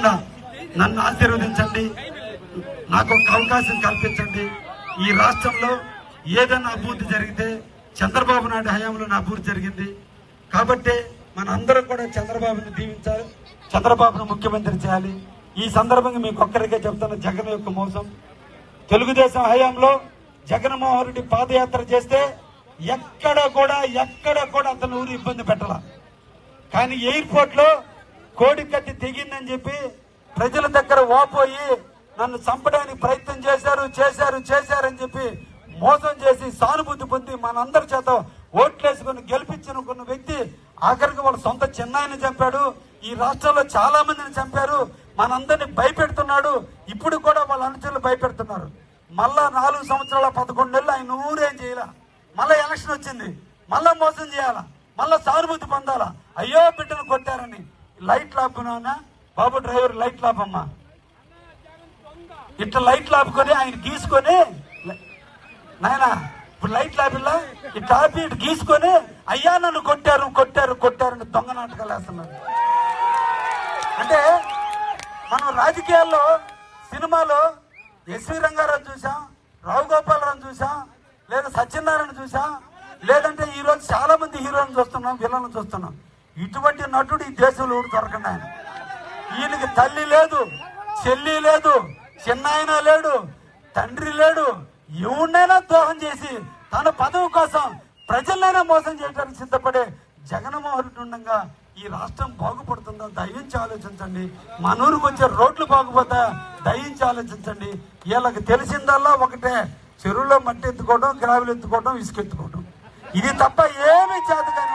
తప్పకుండా నన్ను ఆశీర్వదించండి. నాకు ఒక అవకాశం కల్పించండి. ఈ రాష్ట్రంలో ఏదైనా అభివృద్ధి జరిగితే చంద్రబాబు నాయుడు హయాంలో నా అభివృద్ధి జరిగింది. కాబట్టి మన అందరం కూడా చంద్రబాబుని దీవించాలి చంద్రబాబును ముఖ్యమంత్రి చేయాలి. ఈ సందర్భంగా మీకు ఒక్కరికే చెప్తున్న జగన్ యొక్క మోసం. తెలుగుదేశం హయాంలో జగన్మోహన్ రెడ్డి పాదయాత్ర చేస్తే ఎక్కడ కూడా ఎక్కడ కూడా అతను ఊరు ఇబ్బంది పెట్టాల. కానీ ఎయిర్పోర్ట్ కోడి కట్టి తెగిందని చెప్పి ప్రజల దగ్గర ఓపోయి నన్ను చంపడానికి ప్రయత్నం చేశారు చేశారు చేశారని చెప్పి మోసం చేసి సానుభూతి పొంది మనందరి చేత ఓట్లేసుకుని గెలిపించిన కొన్ని వ్యక్తి ఆఖరికి వాళ్ళ సొంత చిన్నాయిని చంపాడు. ఈ రాష్ట్రంలో చాలా మందిని చంపారు. మనందరిని భయపెడుతున్నాడు. ఇప్పుడు కూడా వాళ్ళ అనుచరులు భయపెడుతున్నారు. మళ్ళా నాలుగు సంవత్సరాల పదకొండు నెలలు ఆయన ఊరేం చేయాల? మళ్ళా ఎలక్షన్ వచ్చింది. మళ్ళా మోసం చేయాలా? మళ్ళా సానుభూతి పొందాలా? అయ్యో బిడ్డను కొట్టారని. లైట్ లాపునా బాబు డ్రైవర్ లైట్ లాపమ్మా ఇట్లా లైట్ లాపుకొని ఆయన గీసుకొని నాయన ఇప్పుడు లైట్ లాపిల్లా? ఇట్లా ఆపి ఇటు గీసుకొని అయ్యా నన్ను కొట్టారు కొట్టారు కొట్టారు దొంగ నాటకాలు వేస్తున్నాను అంటే మనం రాజకీయాల్లో సినిమాలో ఎస్వి రంగారావు చూసాం రావు గోపాలరావు చూసాం లేదా సత్యనారాయణ చూసాం లేదంటే ఈరోజు చాలా మంది హీరోలను చూస్తున్నాం విలన్లు చూస్తున్నాం. ఇటువంటి నటుడు ఈ దేశంలో దొరకండి ఆయన? ఈయనకి తల్లి లేదు చెల్లి లేదు చిన్నాయన లేడు తండ్రి లేడు ఎవరినైనా దోహం చేసి తన పదవి కోసం ప్రజలైనా మోసం చేయడానికి సిద్ధపడే జగన్మోహన్ ఉండగా ఈ రాష్ట్రం బాగుపడుతుందో? దయించి ఆలోచించండి. మన ఊరికి వచ్చే రోడ్లు బాగుపోతా దయించి ఆలోచించండి. వీళ్ళకి తెలిసిందల్లా ఒకటే చెరువులో మట్టి ఎత్తుకోవడం గ్రావిలు ఎత్తుకోవడం ఇసుకెత్తుకోవడం ఇది తప్ప ఏమీ చేత కానీ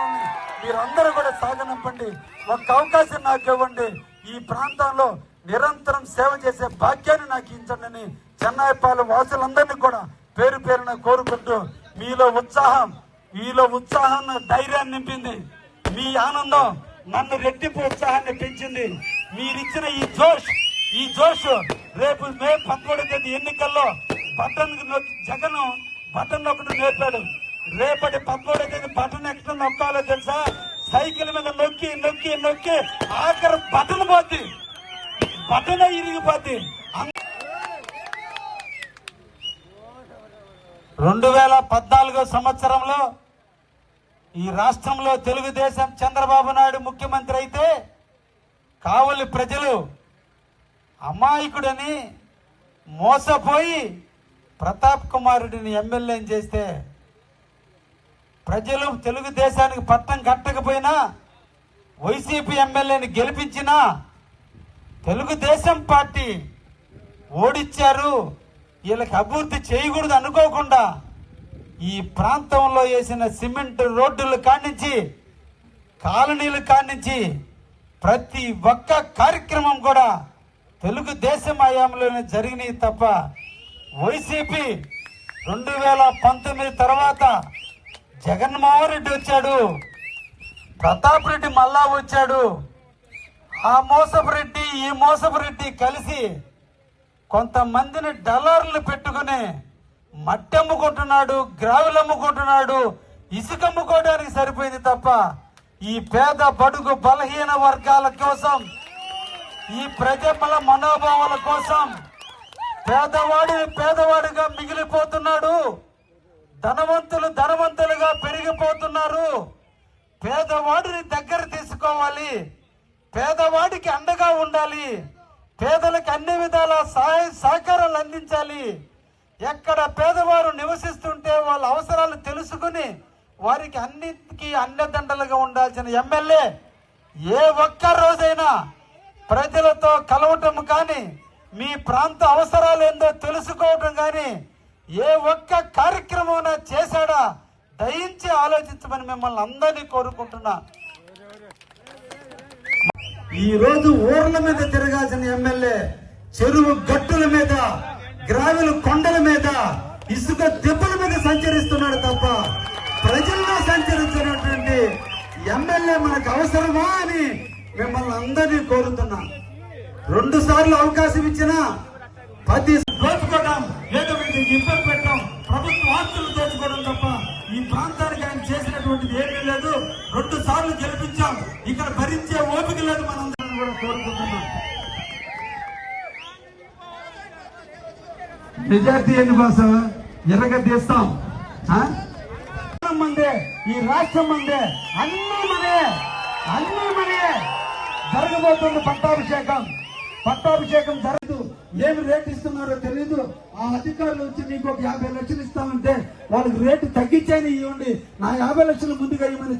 మీరందరూ కూడా సాగనంపండి ఒక అవకాశం నాకు ఇవ్వండి ఈ ప్రాంతంలో నిరంతరం సేవ చేసే భాగ్యాన్ని నాకు ఇచ్చండి చెన్నాయిపాలె వాసులందరినీ కూడా పేరు పేరున కోరుకుంటూ మీలో ఉత్సాహం మీలో ఉత్సాహం ధైర్యాన్ని నింపింది. మీ ఆనందం నన్ను రెట్టింపు ఉత్సాహాన్ని పెంచింది. మీరిచ్చిన ఈ జోష్ ఈ జోష్ రేపు మే పదమూడవ తేదీ ఎన్నికల్లో బటన్ జగన్ బటన్ ఒకటి నేర్పాడు. రేపటి పదమూడవ తేదీ బటన్ ఎక్కడ నొక్కాలో తెలుసా? సైకిల్ మీద నొక్కి నొక్కి నొక్కి ఆఖరి బటన్ పోద్ది. బటన్ ఇరిగిపోద్ది. రెండు వేల పద్నాలుగో సంవత్సరంలో ఈ రాష్ట్రంలో తెలుగుదేశం చంద్రబాబు నాయుడు ముఖ్యమంత్రి అయితే కావలి ప్రజలు అమాయకుడని మోసపోయి ప్రతాప్ కుమారుడిని ఎమ్మెల్యేని చేస్తే ప్రజలు తెలుగుదేశానికి పట్టం కట్టకపోయినా వైసీపీ ఎమ్మెల్యేని గెలిపించినా తెలుగుదేశం పార్టీ ఓడిచ్చారు. వీళ్ళకి అభివృద్ధి చేయకూడదు అనుకోకుండా ఈ ప్రాంతంలో వేసిన సిమెంట్ రోడ్డులు కానించి కాలనీలు కానించి ప్రతి ఒక్క కార్యక్రమం కూడా తెలుగుదేశం హయాంలోనే జరిగినాయి తప్ప వైసీపీ రెండు వేల పంతొమ్మిది తర్వాత జగన్మోహన్ రెడ్డి వచ్చాడు. ప్రతాప్ రెడ్డి మళ్ళా వచ్చాడు. ఆ మోసపు రెడ్డి ఈ మోసపు రెడ్డి కలిసి కొంతమందిని డలార్లు పెట్టుకుని మట్టి అమ్ముకుంటున్నాడు గ్రావులు అమ్ముకుంటున్నాడు ఇసుక అమ్ముకోవడానికి సరిపోయింది తప్ప ఈ పేద బడుగు బలహీన వర్గాల కోసం ఈ ప్రజల మనోభావాల కోసం పేదవాడిని పేదవాడిగా మిగిలిపోతున్నాడు. ధనవంతులు ధనవంతులుగా పెరిగిపోతున్నారు. పేదవాడిని దగ్గర తీసుకోవాలి. పేదవాడికి అండగా ఉండాలి. పేదలకు అన్ని విధాల సహాయ సహకారాలు అందించాలి. ఎక్కడ పేదవారు నివసిస్తుంటే వాళ్ళ అవసరాలు తెలుసుకుని వారికి అన్నిటికీ అన్నదండలుగా ఉండాల్సిన ఎమ్మెల్యే ఏ ఒక్క రోజైనా ప్రజలతో కలవటం కానీ మీ ప్రాంత అవసరాలు ఏందో తెలుసుకోవటం కానీ ఏ ఒక్క కార్యక్రమం చేశాడా? దయించి ఆలోచించమని మిమ్మల్ని అందరినీ కోరుకుంటున్నా. ఈ రోజు ఊర్ల మీద తిరగాల్సిన ఎమ్మెల్యే చెరువు గట్టుల మీద గ్రావిల కొండల మీద ఇసుక దెబ్బల మీద సంచరిస్తున్నాడు తప్ప ప్రజల్లో సంచరించినటువంటి ఎమ్మెల్యే మనకు అవసరమా అని మిమ్మల్ని అందరినీ కోరుతున్నా. రెండు సార్లు అవకాశం ఇచ్చినా పది దోచుకోవడం ఏదో వీటిని ఇబ్బంది పెట్టడం ప్రభుత్వ ఆస్తులు దోచుకోవడం తప్ప ఈ ప్రాంతానికి ఆయన చేసినటువంటిది ఏమీ లేదు. రెండు సార్లు గెలిపించాం. ఇక్కడ భరించే ఓపిక లేదు మనందరం కూడా కోరుకుంటున్నాం. మెజార్టీ ఏంది బాస ఎర్రగడ్డేస్తాం మందే ఈ రాష్ట్రం మందే అన్ని మనే అన్ని మనే జరగబోతుంది పట్టాభిషేకం పట్టాభిషేకం జరగదు. ఏమి రేట్ ఇస్తున్నారో తెలియదు ఆ అధికారులు వచ్చి నీకు ఒక యాభై లక్షలు ఇస్తామంటే వాళ్ళకి రేటు తగ్గించాయని ఇవ్వండి. నా యాభై లక్షలు ముందుగా ఇవ్వమని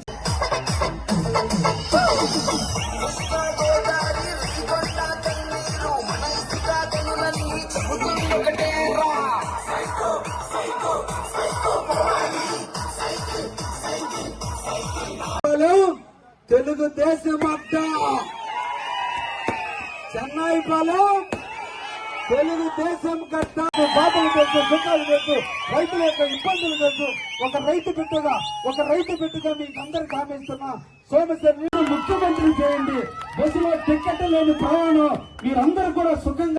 తెలుగుదేశం అడ్డ చెన్నై పాలెం. తెలుగుదేశం కట్ట బాధలు తెలుసు సుఖాలు తెలుసు రైతుల యొక్క ఇబ్బందులు తెలుసు. ఒక రైతు బిడ్డగా ఒక రైతు బిడ్డగా మీకు అందరికి హామీస్తున్నా సోమశేఖర్ ముఖ్యమంత్రి చేయండి. బస్సులో టిక్కెట్ లేని ప్రయాణం మీరందరూ కూడా సుఖంగా